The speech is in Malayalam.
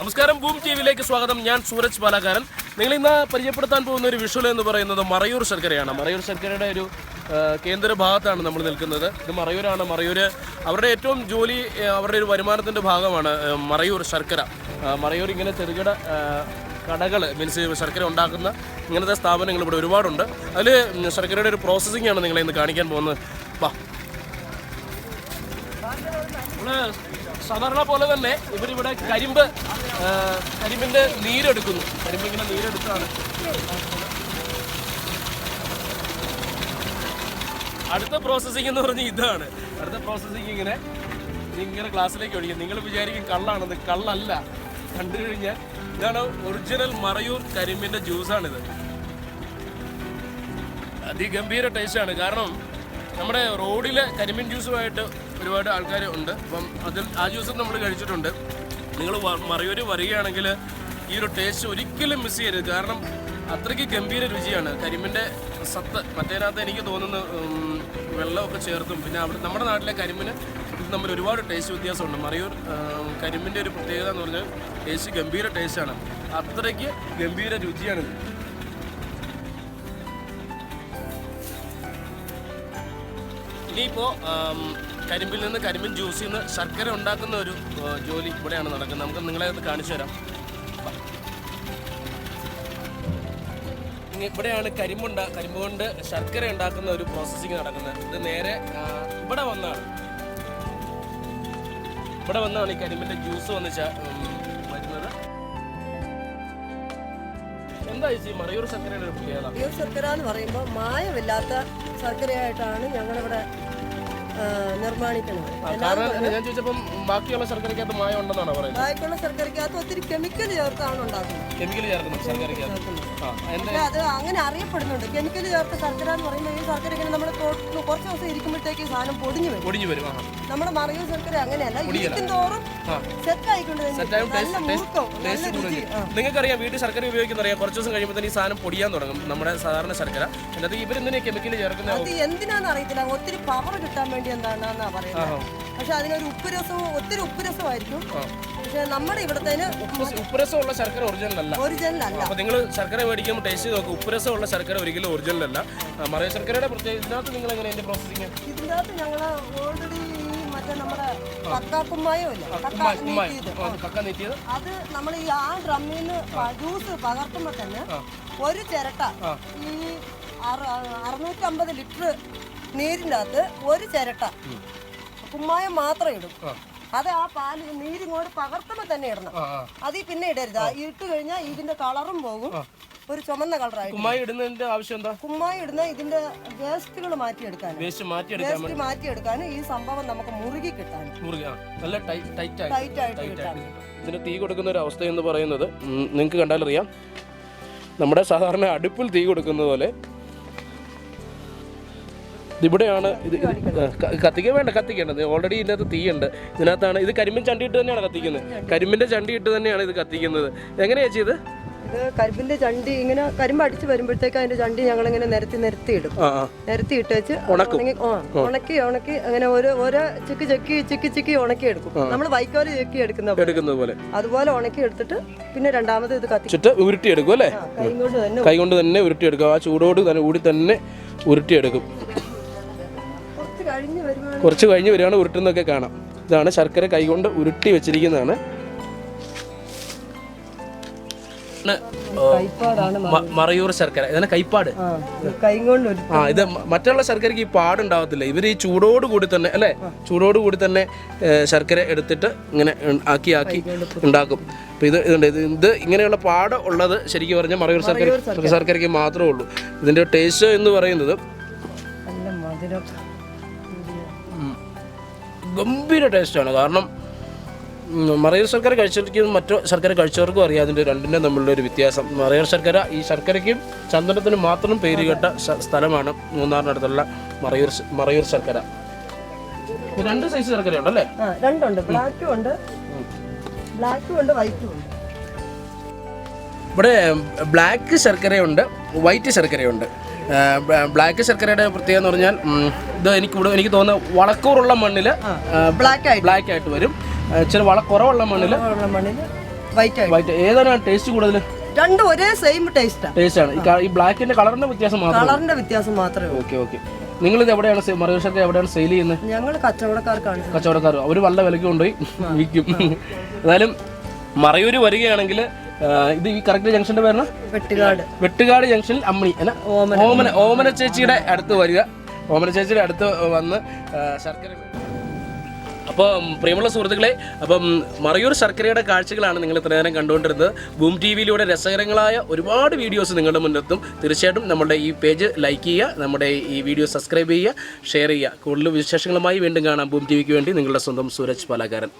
നമസ്കാരം ബൂം ടി വിയിലേക്ക് സ്വാഗതം. ഞാൻ സൂരജ് പാലക്കാരൻ നിങ്ങൾ ഇന്ന് പരിചയപ്പെടുത്താൻ പോകുന്ന ഒരു വിഷ്വൽ എന്ന് പറയുന്നത് മറയൂർ ശർക്കരയാണ്. മറയൂർ ശർക്കരയുടെ ഒരു കേന്ദ്ര ഭാഗത്താണ് നമ്മൾ നിൽക്കുന്നത്. ഇത് മറയൂരാണ്. മറയൂർ അവരുടെ ഏറ്റവും ജോലി അവരുടെ ഒരു വരുമാനത്തിന്റെ ഭാഗമാണ് മറയൂർ ശർക്കര. മറയൂർ ഇങ്ങനെ ചെറുകിട കടകൾ മീൻസ് ശർക്കര ഉണ്ടാക്കുന്ന ഇങ്ങനത്തെ സ്ഥാപനങ്ങൾ ഇവിടെ ഒരുപാടുണ്ട്. അതിൽ ശർക്കരയുടെ ഒരു പ്രോസസ്സിംഗ് ആണ് നിങ്ങളെ ഇന്ന് കാണിക്കാൻ പോകുന്നത്. വാ. സാധാരണ പോലെ തന്നെ ഇവരിവിടെ കരിമ്പ് കരിമ്പിന്റെ നീരെടുക്കുന്നു. കരിമ്പ് ഇങ്ങനെ നീരെടുത്താണ് അടുത്ത പ്രോസസ്സിംഗ് എന്ന് പറഞ്ഞാൽ ഇതാണ്. അടുത്ത പ്രോസസ്സിംഗ് ഇങ്ങനെ ഇങ്ങനെ ഗ്ലാസ്സിലേക്ക് ഒഴിക്കും. നിങ്ങൾ വിചാരിക്കും കള്ളാണെന്ന്. കള്ളല്ല. കണ്ടു കഴിഞ്ഞാൽ ഇതാണ് ഒറിജിനൽ മറയൂർ കരിമ്പിന്റെ ജ്യൂസാണിത് അതിഗംഭീര ടേസ്റ്റാണ് കാരണം നമ്മുടെ റോഡിലെ കരിമീൻ ജ്യൂസുമായിട്ട് ഒരുപാട് ആൾക്കാർ ഉണ്ട്. അപ്പം അതിൽ ആ ജ്യൂസും നമ്മൾ കഴിച്ചിട്ടുണ്ട്. നിങ്ങൾ മറയൂർ വരികയാണെങ്കിൽ ഈ ഒരു ടേസ്റ്റ് ഒരിക്കലും മിസ് ചെയ്യരുത്. കാരണം അത്രയ്ക്ക് ഗംഭീര രുചിയാണ്. കരിമ്പിന്റെ സത്ത് മറ്റേതിനകത്ത് എനിക്ക് തോന്നുന്നു വെള്ളമൊക്കെ ചേർത്തും. പിന്നെ അവിടെ നമ്മുടെ നാട്ടിലെ കരിമ്പിന് ഇത് ഒരുപാട് ടേസ്റ്റ് വ്യത്യാസമുണ്ട്. മറയൂർ കരിമ്പിന്റെ ഒരു പ്രത്യേകത എന്ന് പറഞ്ഞാൽ ടേസ്റ്റ് ഗംഭീര ടേസ്റ്റാണ് അത്രയ്ക്ക് ഗംഭീര രുചിയാണിത്. ഇനിയിപ്പോൾ കരിമ്പിൽ നിന്ന് കരിമ്പിൻ ജ്യൂസിൽ നിന്ന് ശർക്കര ഉണ്ടാക്കുന്ന ഒരു ജോലി ഇവിടെയാണ് നടക്കുന്നത്. നമുക്ക് നിങ്ങളെ അത് കാണിച്ചു തരാം. ഇവിടെയാണ് കരിമ്പുണ്ട കരിമ്പ് കൊണ്ട് ശർക്കര ഉണ്ടാക്കുന്ന ഒരു പ്രോസസ്സിങ് നടക്കുന്നത്. ഇത് നേരെ ഇവിടെ വന്നാണ്. ഇവിടെ വന്നാണ് ഈ കരിമ്പിന്റെ ജ്യൂസ് വന്ന് എന്താ മറയൂർ ഒരു ശർക്കര എന്ന് പറയുമ്പോൾ മായമില്ലാത്ത ശർക്കരയായിട്ടാണ് ഞങ്ങളിവിടെ ആ, നിർമ്മാണിക്കുന്നത് കാരണം ഞാൻ ചോദിച്ചപ്പം ബാക്കിയുള്ള ശർക്കരക്കകത്ത് മായം ഉണ്ടെന്നാണ് പറയുന്നത്? ബാക്കിയുള്ള ശർക്കരയ്ക്കകത്ത് ഒത്തിരി കെമിക്കൽ ചേർത്താണ് ഉണ്ടാക്കുന്നത്. കെമിക്കൽ ചേർക്കുന്നത്. അത് അങ്ങനെ അറിയപ്പെടുന്നുണ്ട്. കെമിക്കൽ ചേർത്ത ശർക്കര എന്ന് പറയുമ്പോൾ ഈ ശർക്കര ഇങ്ങനെ നമ്മൾ കുറച്ച് ദിവസം ഇരിക്കുമ്പോഴത്തേക്ക് സാധനം പൊടിഞ്ഞു വരും. പൊടിഞ്ഞു വരും നമ്മുടെ മറയൂർ ശർക്കര അങ്ങനെയല്ല. ഇരിക്കും തോറും. സെറ്റ് ആയിക്കൊണ്ട്. നിങ്ങൾക്കറിയാം വീട്ടിൽ ശർക്കര ഉപയോഗിക്കുന്ന അറിയാം കുറച്ച് ദിവസം കഴിയുമ്പോൾ തന്നെ ഈ സാധനം പൊടിയാൻ തുടങ്ങും. നമ്മുടെ സാധാരണ ശർക്കര. എന്നിട്ട് ഇവരെന്തിനാ കെമിക്കൽ ചേർക്കുന്നത് എന്തിനാന്ന് അറിയത്തില്ല. ഒത്തിരി പവർ കിട്ടാൻ വേണ്ടി എന്താണെന്നാ പറയുന്നത്. പക്ഷെ അതിനൊരു ഉപ്പ് രസവും ഒത്തിരി ഉപ്പ് രസമായിരിക്കും പക്ഷെ നമ്മുടെ ഇവിടത്തേന് ഉപ്പുരസമുള്ള ശർക്കര ഒറിജിനൽ അല്ല ഒറിജിനൽ അല്ല അപ്പൊ നിങ്ങൾ ശർക്കര മേടിക്കുമ്പോൾ ടേസ്റ്റ് നോക്കും. ഉപ്പുരസമുള്ള ശർക്കര ഒരിക്കലും ഒറിജിനൽ അല്ല മറിയ ശർക്കരയുടെ പ്രത്യേകത ഇതിനകത്ത് നിങ്ങൾ എങ്ങനെ അതിന്റെ പ്രോസസ്സിങ് ഇതിനകത്ത് ഞങ്ങൾ ഓൾറെഡി മറ്റേ നമ്മുടെ കക്കാക്കുമ്മായോ ഇല്ല? കക്ക നീട്ടിയത് അത് നമ്മൾ ഈ ആ ഡ്രമ്മിൽ നിന്ന് ജ്യൂസ് പകർത്തുമ്പോൾ തന്നെ ഒരു ചിരട്ട ഈ അറ- അറുന്നൂറ്റമ്പത് ലിറ്റർ നീരിന്റെ അകത്ത് ഒരു ചിരട്ട. കുമ്മായം മാത്രം ഇടും. അത് ആ പാൽ നീരിങ്ങോട്ട് പകർത്തുമ്പോൾ തന്നെ ഇടണം. അതിൽ പിന്നെ ഇടരുത്. ഇട്ട് കഴിഞ്ഞാൽ ഇതിന്റെ കളറും പോകും. ഒരു ചുമന്ന കളറായി കുമ്മായി ഇടുന്നതിന്റെ ആവശ്യം എന്താ? കുമ്മായി ഇടുന്ന ഇതിന്റെ വേസ്റ്റുകൾ മാറ്റിയെടുക്കാൻ വേസ്റ്റ് മാറ്റിയെടുക്കാൻ വേസ്റ്റ് മാറ്റിയെടുക്കാനും ഈ സംഭവം നമുക്ക് മുറുകി ആ, നല്ല ടൈറ്റ് ആയിട്ട് ഇതിന് തീ കൊടുക്കുന്ന ഒരു അവസ്ഥ എന്ന് പറയുന്നത് നിങ്ങൾക്ക് കണ്ടാലറിയാം. നമ്മുടെ സാധാരണ അടുപ്പിൽ തീ കൊടുക്കുന്ന പോലെ ഇവിടെയാണ് ഇത് കത്തിക്കാൻ വേണ്ട കത്തിക്കേണ്ടത്. ഓൾറെഡി ഇതിനകത്ത് തീയുണ്ട്. ഇതിനകത്താണ് ഇത് കരിമ്പിൻ ചണ്ടി ഇട്ട് തന്നെയാണ് കത്തിക്കുന്നത്. കരിമ്പിന്റെ ചണ്ടി ഇട്ട് തന്നെയാണ് ഇത് കത്തിക്കുന്നത്. എങ്ങനെയാ ചെയ്ത് ഇത്? കരിമ്പിന്റെ ചണ്ടി ഇങ്ങനെ കരിമ്പ് അടിച്ച് വരുമ്പോഴത്തേക്ക് അതിന്റെ ചണ്ടി ഞങ്ങൾ ഇങ്ങനെ നിരത്തി നിരത്തി ഇടും. നിരത്തി ഇട്ട് വെച്ച് ഉണക്കി. ഉണക്കി അങ്ങനെ ഓരോ ഓരോ ചിക്ക് ചെക്കി ചിക്കി ചിക്കി ഉണക്കി എടുക്കും. നമ്മൾ വൈക്കോൽ ചെക്കി എടുക്കുന്ന പോലെ. എടുക്കുന്നത് പോലെ. അതുപോലെ ഉണക്കി എടുത്തിട്ട് പിന്നെ രണ്ടാമത് ഇത് കത്തി ഉരുട്ടി ഉരുട്ടിയെടുക്കും അല്ലേ? കൈ കൊണ്ട് തന്നെ ഉരുട്ടി എടുക്കും ആ ചൂടോട് തന്നെ കൂടി തന്നെ കഴിഞ്ഞ് വരുമ്പോൾ കുറച്ച് കഴിഞ്ഞ് വരികയാണ് ഉരുട്ടുന്നൊക്കെ കാണാം. ഇതാണ് ശർക്കര കൈകൊണ്ട് ഉരുട്ടി വെച്ചിരിക്കുന്നതാണ്. മറയൂർ ശർക്കര. ഇതാണ് കൈപ്പാട്. ആ ഇത് മറ്റുള്ള ശർക്കരക്ക് ഈ പാടുണ്ടാവത്തില്ല. ഇവർ ഈ ചൂടോട് കൂടി തന്നെ അല്ലേ? ചൂടോട് കൂടി തന്നെ ശർക്കര എടുത്തിട്ട് ഇങ്ങനെ ആക്കി ആക്കി ഉണ്ടാക്കും. അപ്പം ഇത് ഇതുണ്ട്. ഇത് ഇത് ഇങ്ങനെയുള്ള പാട് ഉള്ളത് ശരിക്കും പറഞ്ഞാൽ മറയൂർ ശർക്കര ശർക്കരയ്ക്ക് മാത്രമേ ഉള്ളൂ. ഇതിന്റെ ടേസ്റ്റ് എന്ന് പറയുന്നത് ഗംഭീര ടേസ്റ്റാണ്. കാരണം മറയൂർ ശർക്കര കഴിച്ചിരിക്കും മറ്റു ശർക്കര കഴിച്ചവർക്കും അറിയാം അതിന്റെ രണ്ടിന്റെ തമ്മിലുള്ള ഒരു വ്യത്യാസം. മറയൂർ ശർക്കര ഈ ശർക്കരയ്ക്കും ചന്ദനത്തിനും മാത്രം പേര് കേട്ട ശ- സ്ഥലമാണ് മൂന്നാറിനടുത്തുള്ള മറയൂർ മറയൂർ ശർക്കര. രണ്ട് സൈസ് ശർക്കര ഉണ്ടല്ലേ രണ്ടുണ്ട്. ബ്ലാക്കും ഉണ്ട്. ബ്ലാക്കും ഉണ്ട് വൈറ്റും ഉണ്ട്. ഇവിടെ ബ്ലാക്ക് ശർക്കരയുണ്ട് വൈറ്റ് ശർക്കരയുണ്ട്. ബ്ലാക്ക് ശർക്കരയുടെ പ്രത്യേകത എന്ന് പറഞ്ഞാൽ ഇത് എനിക്ക് ഇവിടെ എനിക്ക് തോന്നുന്നു വളക്കൂറുള്ള മണ്ണിൽ ബ്ലാക്ക് ആയിട്ട്. ബ്ലാക്ക് ആയിട്ട് വരും. ചില വള കുറവുള്ള മണ്ണിൽ വൈറ്റ് വൈറ്റ് ഏതാണ് ടേസ്റ്റ് കൂടുതൽ രണ്ടും ഒരേ സെയിം ടേസ്റ്റാണ് ടേസ്റ്റ് ആണ്. ഈ ബ്ലാക്കിന്റെ കളറിന്റെ വ്യത്യാസം മാത്രം കളറിന്റെ വ്യത്യാസം മാത്രമേ ഓക്കെ ഓക്കെ നിങ്ങൾ ഇത് എവിടെയാണ് ശർക്കര എവിടെയാണ് സെയിൽ ചെയ്യുന്നത്? ഞങ്ങൾ കച്ചവടക്കാർക്കാണ്. കച്ചവടക്കാർ. അവർ നല്ല വിലയ്ക്ക് കൊണ്ടുപോയി വിൽക്കും. എന്നാലും മറയൂർ വരികയാണെങ്കിൽ ഇത് ഈ കറക്റ്റ് ജംഗ്ഷന്റെ പേരാണ് വെട്ടുകാട്. വെട്ടുകാട് ജംഗ്ഷനിൽ അമ്മണി ഓമന. ഓമന ചേച്ചിയുടെ അടുത്ത് വരിക. ഓമന ചേച്ചിയുടെ അടുത്ത് വന്ന് ശർക്കര അപ്പോൾ പ്രിയമുള്ള സുഹൃത്തുക്കളെ അപ്പം മറയൂർ ശർക്കരയുടെ കാഴ്ചകളാണ് നിങ്ങൾ ഇത്ര നേരം കണ്ടുകൊണ്ടിരുന്നത്. ബൂം ടി വിയിലൂടെ രസകരങ്ങളായ ഒരുപാട് വീഡിയോസ് നിങ്ങളുടെ മുന്നെത്തും തീർച്ചയായിട്ടും നമ്മുടെ ഈ പേജ് ലൈക്ക് ചെയ്യുക നമ്മുടെ ഈ വീഡിയോ സബ്സ്ക്രൈബ് ചെയ്യുക ഷെയർ ചെയ്യുക. കൂടുതൽ വിശേഷങ്ങളുമായി വീണ്ടും കാണാം. ബൂം ടി വിക്ക് വേണ്ടി നിങ്ങളുടെ സ്വന്തം സൂരജ് പാലാകാരൻ